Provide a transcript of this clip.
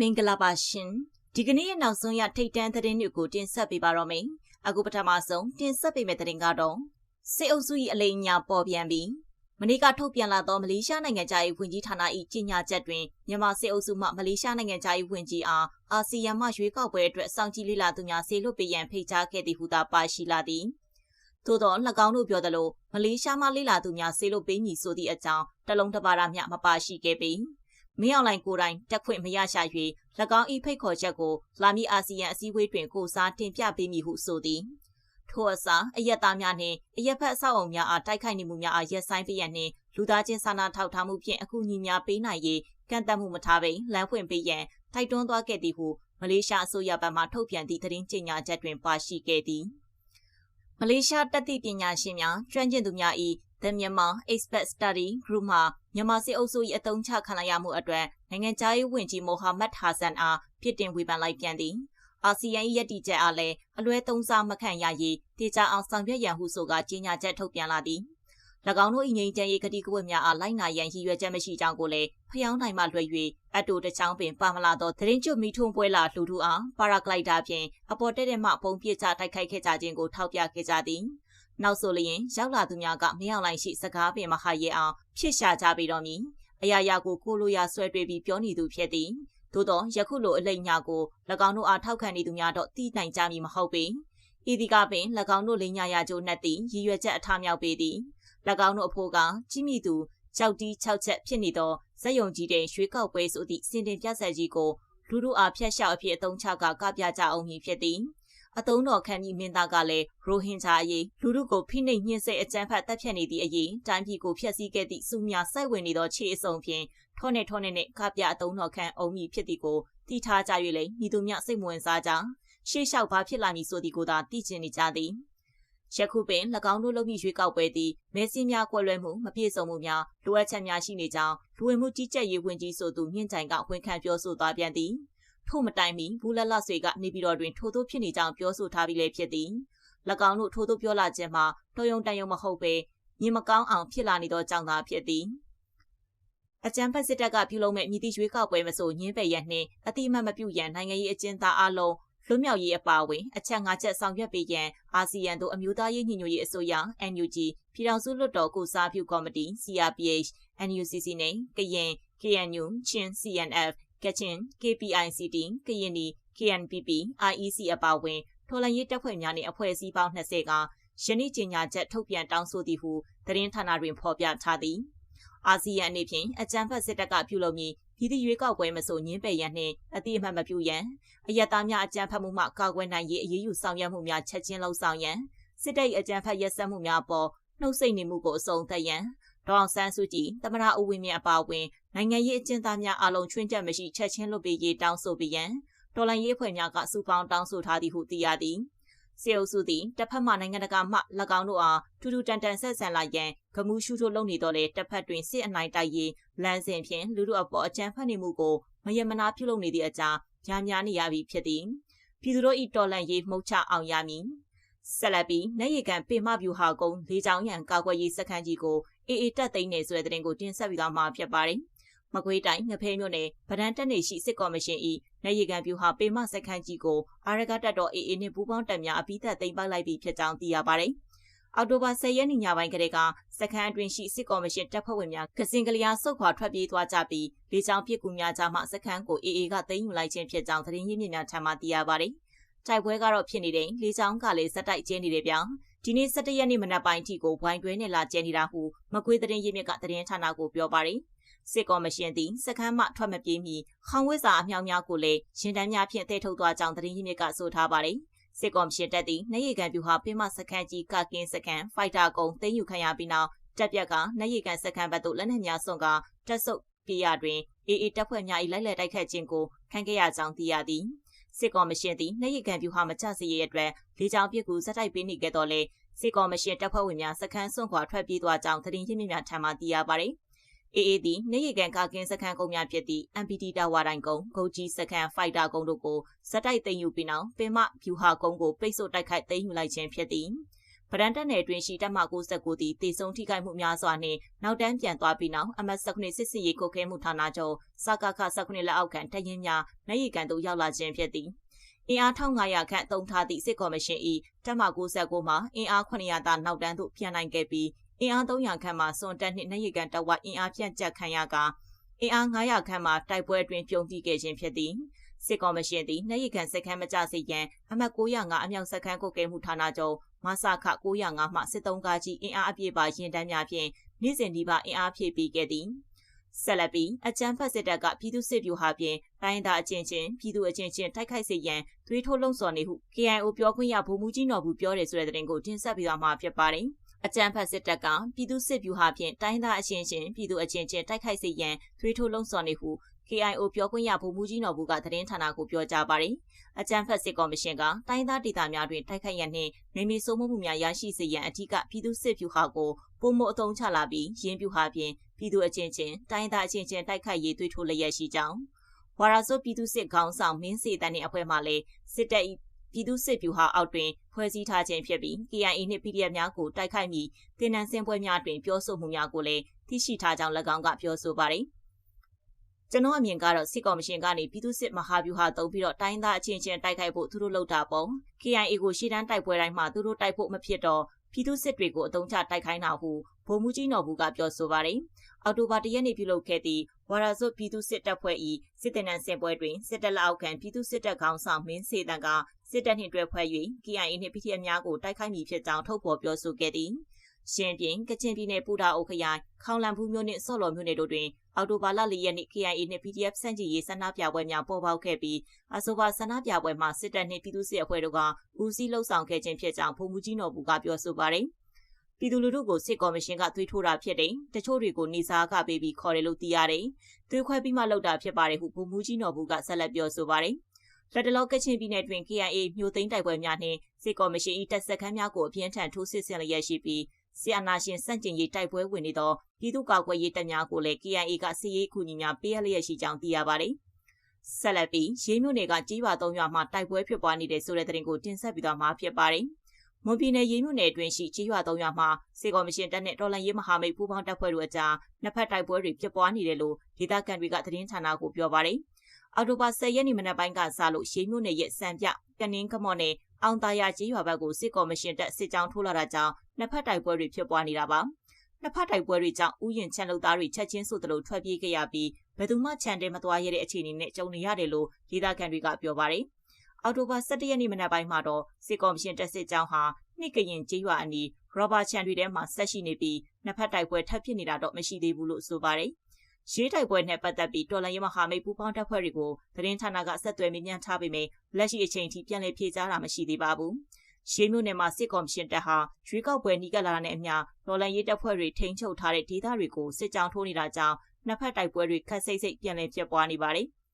မင်္ဂလာပါရှင်ဒီကနေ့ရဲ့နောက်ဆုံးရထိတ်တန့်သတင်းတွေကို တင်ဆက်ပေးပါတော့မယ်အခုပထမဆုံးတင်ဆက်ပေးမယ့်သတင်းကတော့စစ်အုပ်စု၏အလိမ်ညာပေါ်ပြန်ပြီးမနေ့ကထုတ်ပြန်လာသောမလေးရှားနိုင်ငံသား၏ဝန်ကြီးဌာန၏ကြေညာချက်တွင်မြန်မာစစ်အုပ်စုမှမလေးရှားနိုင်ငံသား၏ဝန်ကြီးအားအာဆီယံမှရွေးကောက်ပွဲအတွက်စောင့်ကြည့်လေ့လာသူများဆေလွတ်ပေးရန်ဖိတ်ကြားခဲ့သည်ဟုသာပါရှိလာသည်သို့သော၎င်းတို့ပြောသလိုမလေးရှားမှလေ့လာသူများဆေလွတ်ပေးမည်ဆိုသည့်အကြောင်းတလုံးတစ်ပါးမျှမပါရှိခဲ့ပေ မင်းအောင်လိုင်ကိုယ်တိုင်တက်ခွင့်မရရှာ၍၎င်းဤဖိတ်ခေါ်ချက်ကိုလာမီအာဆီယံအစည်းအဝေးတွင်ကိုစားတင်ပြပေးမည်ဟုဆိုသည်ထိုအစားအယက်သားများနှင့်အရက်ဖက်အဆောက်အုံများအားတိုက်ခိုက်နေမှုများအားရက်ဆိုင်ပေးရန်နှင့်လူသားချင်းစာနာထောက်ထားမှုဖြင့်အကူအညီများပေးနိုင်ရေးကန့်သတ်မှုမထားဘဲလမ်းဖွင့်ပေးရန်တိုက်တွန်းသွားခဲ့သည်ဟုမလေးရှားအစိုးရဘက်မှထုတ်ပြန်သည့်သတင်းကြေညာချက်တွင်ပါရှိခဲ့သည်မလေးရှားတက်သည့်ပညာရှင်များကျွမ်းကျင်သူများ၏ The Myanmar Expert Study Group မှမြန်မာစစ်အုပ်စု၏အတုံးချခံရမှုအတွက်နိုင်ငံခြားရေးဝန်ကြီးမိုဟာမက်ဟာဆန်အားပြစ်တင်ဝေဖန်လိုက်ပြန်သည်အာဆီယံ၏ယက်တီချက်အားလည်းအလွဲသုံးစားမခံရရေးတေချာအောင်ဆောင်ရွက်ရန်ဟုဆိုကကြေညာချက်ထုတ်ပြန်လာသည်၎င်းတို့၏ငြိမ်းချမ်းရေးကတိကဝတ်များအားလိုက်နာရန်ရည်ရွယ်ချက်မရှိကြောင်းကိုလည်းဖျောင်းနိုင်မှလွှဲ၍အတူတချောင်းပင်ပါမလာသောသတင်းကျွတ်မိထုံပွဲလာလှူထူအားပါရာဂလိုက်တာဖြင့်အပေါ်တက်တဲ့မှပုံပြစ်ချတိုက်ခိုက်ခဲ့ကြခြင်းကိုထောက်ပြခဲ့ကြသည် နောက်ဆိုလျင်ရောက်လာသူများကမင်းအောင်လိုင်ရှိစကားပင်မဟာရဲအောင်ဖြစ်ရှာကြပြီးတော့မည်အရာရာကိုကိုလိုရာဆွဲတွေ့ပြီးပြောနေသူဖြစ်သည်သို့တော့ယခုလိုအလိမ်ညာကို၎င်းတို့အားထောက်ခံနေသူများတော့သိနိုင်ကြမည်မဟုတ်ပေဤဒီကပင်၎င်းတို့လိမ်ညာရာကျိုးနှက်သည်ရည်ရွယ်ချက်အထားမြောက်ပေသည်၎င်းတို့အဖို့ကကြီးမိသူကြောက်တီး6ချက်ဖြစ်နေသောဇက်ယုံကြီးတဲ့ရွှေကောက်ပွဲဆိုသည့်စင်တင်ပြဆက်ကြီးကိုလူတို့အားဖျက်လျှောက်အဖြစ်အသုံးချကကပြကြအောင်မည်ဖြစ်သည် အတုံးတော်ခန့်ကြီးမင်းသားကလည်းရိုဟင်ဂျာအရေးလူလူကိုဖိနှိပ်ညှင်းဆဲအကြမ်းဖက်တပ်ဖြတ်နေသည့်အရေးတိုင်းပြည်ကိုဖျက်ဆီးခဲ့သည့်စုများစိုက်ဝင်နေသောခြေအစုံဖြင့်ထောနဲ့ထောနဲ့နဲ့ကပြအတုံးတော်ခန့်အုံမီဖြစ်သည်ကိုသိထားကြ၍လည်းညီသူများစိတ်မဝင်စားကြရှေ့လျှောက်ဘာဖြစ်လာမည်ဆိုသည်ကိုသာသိကျင်နေကြသည်ယခုပင်၎င်းတို့လုပ်မိရွေးကောက်ပွဲသည်မဲစင်းများကွက်လွဲမှုမပြည့်စုံမှုများလိုအပ်ချက်များရှိနေကြောင်းလူဝင်မှုကြီးကြပ်ရေးဝန်ကြီးဆိုသူမြင့်ကြိုင်ကဝန်ခံပြောဆိုသွားပြန်သည် ထို့မတိုင်မီဘူးလက်လဆွေကနေပြည်တော်တွင်ထိုသို့ဖြစ်နေကြောင်းပြောဆိုထားပြီးလည်းဖြစ်သည်၎င်းတို့ထိုသို့ပြောလာခြင်းမှာတော်ယုံတန်ယုံမဟုတ်ပဲမြင်မကောင်းအောင်ဖြစ်လာနေသောကြောင့်သာဖြစ်သည်အကြံဖက်စစ်တပ်ကပြုလုပ်မဲ့မြည်သည့်ရွေးကောက်ပွဲမဆိုညင်းပယ်ရနှင့်အတိအမှတ်မပြုရန်နိုင်ငံရေးအကျဉ်းသားအလုံးလွတ်မြောက်ရေးအပါအဝင်အချက်၅ချက်ဆောင်ရွက်ပေးရန်အာဆီယံတို့အမျိုးသားရေးညီညွတ်ရေးအစိုးရ NUG ပြည်ထောင်စုလွှတ်တော်ကိုစားပြုကော်မတီ CRPH NUCC နဲ့ကရင် KNU ချင်း CNF ကချင် KPICT ကရင်နီ KNPP IEC အပါအဝင်ထော်လန်ရေးတပ်ဖွဲ့များနှင့်အဖွဲ့အစည်းပေါင်း20ကယနေ့ကြေညာချက်ထုတ်ပြန်တောင်းဆိုသည်ဟုသတင်းဌာနတွင်ဖော်ပြထားသည်အာဆီယံအနေဖြင့်အကြံဖတ်စစ်တပ်ကပြုလုပ်မည်ဒီသည့်ရွေးကောက်ပွဲမဆိုညင်းပယ်ရန်နှင့်အတိအမှတ်မပြုရန်အယက်သားများအကြံဖတ်မှုမှကာကွယ်နိုင်ရေးအရေးယူဆောင်ရွက်မှုများချက်ချင်းလှုံ့ဆော်ရန်စစ်တပ်အကြံဖတ်ရက်စက်မှုများပေါ်နှုတ်ဆက်နေမှုကိုအဆုံးသတ်ရန် ဒေါအောင်ဆန်းစုကြည်သမရဦးဝင်းမြင့်အပါအဝင်နိုင်ငံရေးအကျဉ်းသားများအလုံးချွင်းချက်မရှိချက်ချင်းလွတ်ပေးရေးတောင်းဆိုပြီးရန်တော်လိုင်းရေးအဖွဲ့များကစုပေါင်းတောင်းဆိုထားသည်ဟုသိရသည်စေအုပ်စုသည်တစ်ဖက်မှနိုင်ငံတကာမှ၎င်းတို့အားထူးထူးတန်တန်ဆက်ဆံလာရန်ဂမှုရှုထိုးလုပ်နေတော့လေတစ်ဖက်တွင်စစ်အနိုင်တိုက်ရေးလမ်းစဉ်ဖြင့်လူတို့အပေါ်အကြမ်းဖက်နေမှုကိုမယမနာပြုလုပ်နေသည့်အကြောင်းညာများနေရပြီဖြစ်သည်ပြည်သူတို့၏တော်လှန်ရေးမှုချအောင်ရမည် ဆက်လက်ပြီးနေရီကန်ပေမဗျူဟာကုန်းလေးချောင်းရန်ကာကွယ်ရေးစခန်းကြီးကိုအေအေတက်သိမ်းနေဆိုတဲ့တဲ့တင်ကိုတင်ဆက်ပြီးတော့မှာဖြစ်ပါတယ်။မကွေးတိုင်းငဖဲမြို့နယ်ဗဒန်တက်နေရှိစစ်ကော်မရှင်၏နေရီကန်ဗျူဟာပေမစခန်းကြီးကိုအာရကတက်တော်အေအေနှင့်ပူးပေါင်းတပ်များအပိသက်သိမ်းပိုက်လိုက်ပြီးဖြစ်ကြောင်းသိရပါတယ်။အောက်တိုဘာ10ရက်နေ့ညပိုင်းကလေးကစခန်းအတွင်းရှိစစ်ကော်မရှင်တပ်ဖွဲ့ဝင်များကစင်ကလျာဆုတ်ခွာထွက်ပြေးသွားကြပြီးလေကြောင်းပစ်ကူများကြားမှစခန်းကိုအေအေကသိမ်းယူလိုက်ခြင်းဖြစ်ကြောင်းသတင်းရင်းမြစ်များထံမှသိရပါတယ်။ တိုက်ပွဲကတော့ဖြစ်နေတဲ့လေချောင်းကလည်းဇက်တိုက်ကျင်းနေတယ်ဗျာဒီနေ့17ရက်နေ့မနက်ပိုင်းအထိကိုဝိုင်းတွဲနဲ့လာကျင်းနေတာဟုမကွေးသတင်းရင်းမြစ်ကသတင်းဌာနကိုပြောပါတယ်စစ်ကော်မရှင်သည်စခန်းမှထွက်မပြေးမီခေါင်ဝစ်စာအမြောက်များကိုလည်းရင်တန်းများဖြင့်ထဲထုတ်သွားကြောင်းသတင်းရင်းမြစ်ကဆိုထားပါတယ်စစ်ကော်မရှင်တပ်သည်နေရီကန်ပြူဟာပင်မစခန်းကြီးကကင်းစခန်းဖိုက်တာကုံသိမ်းယူခံရပြီးနောက်တပ်ပြက်ကနေရီကန်စခန်းဘက်သို့လက်နက်များဆွန့်ကတက်ဆုပ်ပြရတွင်အေအေတပ်ဖွဲ့များ၏လိုက်လံတိုက်ခတ်ခြင်းကိုခံခဲ့ရကြောင်းသိရသည် စစ်ကော်မရှင်သည်နှိရကန်ပြူဟာမချစေရအတွက်လေကြောင်းပစ်ကူဇက်တိုက်ပေးနေခဲ့တော့လေစစ်ကော်မရှင်တပ်ဖွဲ့ဝင်များစခန်းစွန့်ခွာထွက်ပြေးသွားကြောင်းသတင်းရင်းမြစ်များထံမှသိရပါတယ်။ AA သည်နေရကန်ကာကင်းစခန်းကုန်းများဖြစ်သည့် MPT တာဝါတိုင်းကုန်းဂုတ်ကြီးစခန်းဖိုက်တာကုန်းတို့ကိုဇက်တိုက်သိမ်းယူပြီးနောက်ပင်မဖြူဟာကုန်းကိုပိတ်ဆို့တိုက်ခိုက်သိမ်းယူလိုက်ခြင်းဖြစ်သည် ဗရန်တက်နယ်တွင်ရှိတပ်မ69တီတေဆုံးထိခိုက်မှုများစွာနှင့်နောက်တန်းပြန်သွားပြီးနောက်အမတ်19 စစ်စီရေးကုတ်ခဲမှုဌာနချုပ်စကခ19လက်အောက်ခံတရင်များနိုင်ရီကန်သို့ရောက်လာခြင်းဖြစ်သည်အင်အား1500ခန့်သုံးထားသည့်စစ်ကော်မရှင်၏တပ်မ69မှာအင်အား900သာနောက်တန်းသို့ပြန်နိုင်ခဲ့ပြီးအင်အား300ခန့်မှစွန်တက်နှင့်နိုင်ရီကန်တဝက်အင်အားပြန့်ကျက်ခံရကအင်အား900ခန့်မှတိုက်ပွဲတွင်ပြုံးတိခဲ့ခြင်းဖြစ်သည် စစ်ကော်မရှင်သည်နှရိကန်စခန်းမကြစေရန်အမှတ်905အမြောက်စခန်းကုတ်ကဲမှုဌာနချုပ်မဆခ905မှစစ်တုံးကားကြီးအင်အားအပြည့်ပါရင်တန်းများဖြင့်နေ့စဉ်ဒီပါအင်အားဖြည့်ပေးခဲ့သည်ဆက်လက်ပြီးအကြမ်းဖက်စစ်တပ်ကပြည်သူစစ်ဗျူဟာဖြင့်တိုင်းသားအချင်းချင်းပြည်သူအချင်းချင်းတိုက်ခိုက်စေရန်သွေးထိုးလှုံ့ဆော်နေဟု KIO ပြောခွင့်ရဗိုလ်မှူးကြီးနော်ဘူးပြောတယ်ဆိုတဲ့သတင်းကိုတင်ဆက်ပေးသွားမှာဖြစ်ပါတယ်အကြံဖတ်စစ်တပ်ကပြည်သူစစ်ဗျူဟာဖြင့်တိုင်းသားအချင်းချင်းပြည်သူအချင်းချင်းတိုက်ခိုက်စေရန်သွေးထိုးလှုံ့ဆော်နေဟု KIO ပြောခွင့်ရဗိုလ်မှူးကြီးနော်ဘူးကသတင်းဌာနကိုပြောကြားပါတယ်။အကြံဖက်စစ်ကော်မရှင်ကတိုင်းသားဒေသများတွင်တိုက်ခိုက်ရန်နှင့်နေမီစိုးမိုးမှုများရရှိစေရန်အထူးကပြည်သူစစ်ဗျူဟာကိုပုံမအုံချလာပြီးရင်းဗျူဟာဖြင့်ပြည်သူအချင်းချင်းတိုင်းသားအချင်းချင်းတိုက်ခိုက်ရေးသွေးထိုးလျက်ရှိကြောင်းဝါရာဇိုပြည်သူစစ်ခေါင်းဆောင်မင်းစေတန်းနှင့်အဖွဲ့မှလည်းစစ်တပ်၏ပြည်သူစစ်ဗျူဟာအောက်တွင်ဖွဲ့စည်းထားခြင်းဖြစ်ပြီး KIA နှင့် PDF များကိုတိုက်ခိုက်ပြီးတင်နန်းစင်ပွဲများတွင်ပြောဆိုမှုများကိုလည်းသိရှိထားကြောင်း၎င်းကပြောဆိုပါတယ်။ ကျွန်တော်အမြင်ကတော့စစ်ကော်မရှင်ကနေပြည်သူစစ်မဟာဗျူဟာတုံးပြီးတော့တိုင်းသားအချင်းချင်းတိုက်ခိုက်ဖို့သူတို့လုပ်တာပေါ့ KIA ကိုရှေ့တန်းတိုက်ပွဲတိုင်းမှာသူတို့တိုက်ဖို့မဖြစ်တော့ပြည်သူစစ်တွေကိုအုံချတိုက်ခိုင်းတာဟုဗိုလ်မှူးကြီးနော်ဘူးကပြောဆိုပါတယ်။အော်တိုဘာတရက်နေ့ပြုလုပ်ခဲ့သည့်ဝါရာဇွတ်ပြည်သူစစ်တပ်ဖွဲ့၏စစ်တပ်နန်းစင်ပွဲတွင်စစ်တပ်လက်အောက်ခံပြည်သူစစ်တပ်ခေါင်းဆောင်မင်းစေတန်ကစစ်တပ်နှင့်တွဲဖွဲ့၍ KIA နှင့် PDF များကိုတိုက်ခိုက်မည်ဖြစ်ကြောင်းထုတ်ဖော်ပြောဆိုခဲ့သည်။ရှင်းပြင်ကချင်ပြည်နယ်ပူတာအုပ်ခရိုင်ခေါင်လန်ဘူးမြို့နှင့်ဆော့လော်မြို့နယ်တို့တွင် အော်တိုဘာလ၄ရက်နေ့ KIA နှင့် PDF စန့်ကျင်ရေးဆန္ဒပြပွဲများပေါ်ပေါက်ခဲ့ပြီးအဆိုပါဆန္ဒပြပွဲမှာစစ်တပ်နှင့်ပြည်သူ့စစ်အဖွဲ့တို့ကဦးစီးလှုပ်ဆောင်ခဲ့ခြင်းဖြစ်ကြောင်းဗိုလ်မှူးကြီးနော်ဘူးကပြောဆိုပါတယ်။ပြည်သူလူထုကိုစစ်ကော်မရှင်ကသွေးထိုးတာဖြစ်တယ်။တချို့တွေကိုနေစားကပေးပြီးခေါ်တယ်လို့သိရတယ်။သွေးခွဲပြီးမှလုပ်တာဖြစ်ပါတယ်ဟုဗိုလ်မှူးကြီးနော်ဘူးကဆက်လက်ပြောဆိုပါတယ်။လက်တလောကချင်ပြည်နယ်တွင် KIA မြို့သိမ်းတိုက်ပွဲများနှင့်စစ်ကော်မရှင်၏တပ်စခန်းများကိုအပြင်းထန်ထိုးစစ်ဆင်လျက်ရှိပြီး ဆီယနာရှင်စန့်ကျင်ရေးတိုက်ပွဲဝင်နေသောပြည်သူ့ကာကွယ်ရေးတပ်များကိုလည်း KIA ကစစ်ရေးအကူအညီများပေးရလျက်ရှိကြောင်းသိရပါတယ်။ဆက်လက်ပြီးရေးမြို့နယ်ကကြီးပါသုံးရွာမှာတိုက်ပွဲဖြစ်ပွားနေတဲ့ဆိုတဲ့သတင်းကိုတင်ဆက်ပြီးတော့မှာဖြစ်ပါတယ်။မွန်ပြည်နယ်ရေးမြို့နယ်အတွင်းရှိချီးရွာ၃ရွာမှာစေကော်မရှင်တပ်နဲ့တော်လှန်ရေးမဟာမိတ်ပူးပေါင်းတပ်ဖွဲ့တို့အကြားနှစ်ဖက်တိုက်ပွဲတွေဖြစ်ပွားနေတယ်လို့ဒေသခံတွေကသတင်းဌာနကိုပြောပါတယ်။ အော်တိုဘာ10ရက်နေ့မနက်ပိုင်းကစလို့ရေးမြို့နယ်ရဲ့စံပြကနင်းကမော့နဲ့အောင်တာယာကြီးရွာဘက်ကိုစစ်ကော်မရှင်တပ်စစ်ကြောင်းထိုးလာတာကြောင့်နှစ်ဖက်တိုက်ပွဲတွေဖြစ်ပွားနေတာပါ။နှစ်ဖက်တိုက်ပွဲတွေကြောင့်ဥယျင်ချန်လုသားတွေချက်ချင်းဆိုသလိုထွက်ပြေးခဲ့ရပြီးဘယ်သူမှခြံတဲမသွားရတဲ့အခြေအနေနဲ့ကြုံနေရတယ်လို့ဒေသခံတွေကပြောပါတယ်။အော်တိုဘာ17ရက်နေ့မနက်ပိုင်းမှာတော့စစ်ကော်မရှင်တပ်စစ်ကြောင်းဟာနှစ်ကရင်ကျေးရွာအနီးရောဘာချန်တွေထဲမှာဆက်ရှိနေပြီးနှစ်ဖက်တိုက်ပွဲထပ်ဖြစ်နေတာတော့မရှိသေးဘူးလို့ဆိုပါတယ်။ ရေးတိုက်ပွဲနဲ့ပတ်သက်ပြီးတော်လန်ရမဟာမိတ်ပူးပေါင်းတပ်ဖွဲ့တွေကိုသတင်းဌာနကဆက်သွယ်မေးမြန်းထားပေမဲ့လက်ရှိအချိန်ထိပြန်လည်ဖြေကြားတာမရှိသေးပါဘူး။ရှေးမြို့နယ်မှာစစ်ကော်မရှင်တပ်ဟာရွေးကောက်ပွဲနီးကပ်လာတဲ့အမျှတော်လန်ရေးတပ်ဖွဲ့တွေထိန်းချုပ်ထားတဲ့ဒေသတွေကိုစစ်ကြောင်းထိုးနေတာကြောင့်နှစ်ဖက်တိုက်ပွဲတွေခက်စိတ်စိတ်ပြန်လည်ဖြစ်ပွားနေပါတယ်။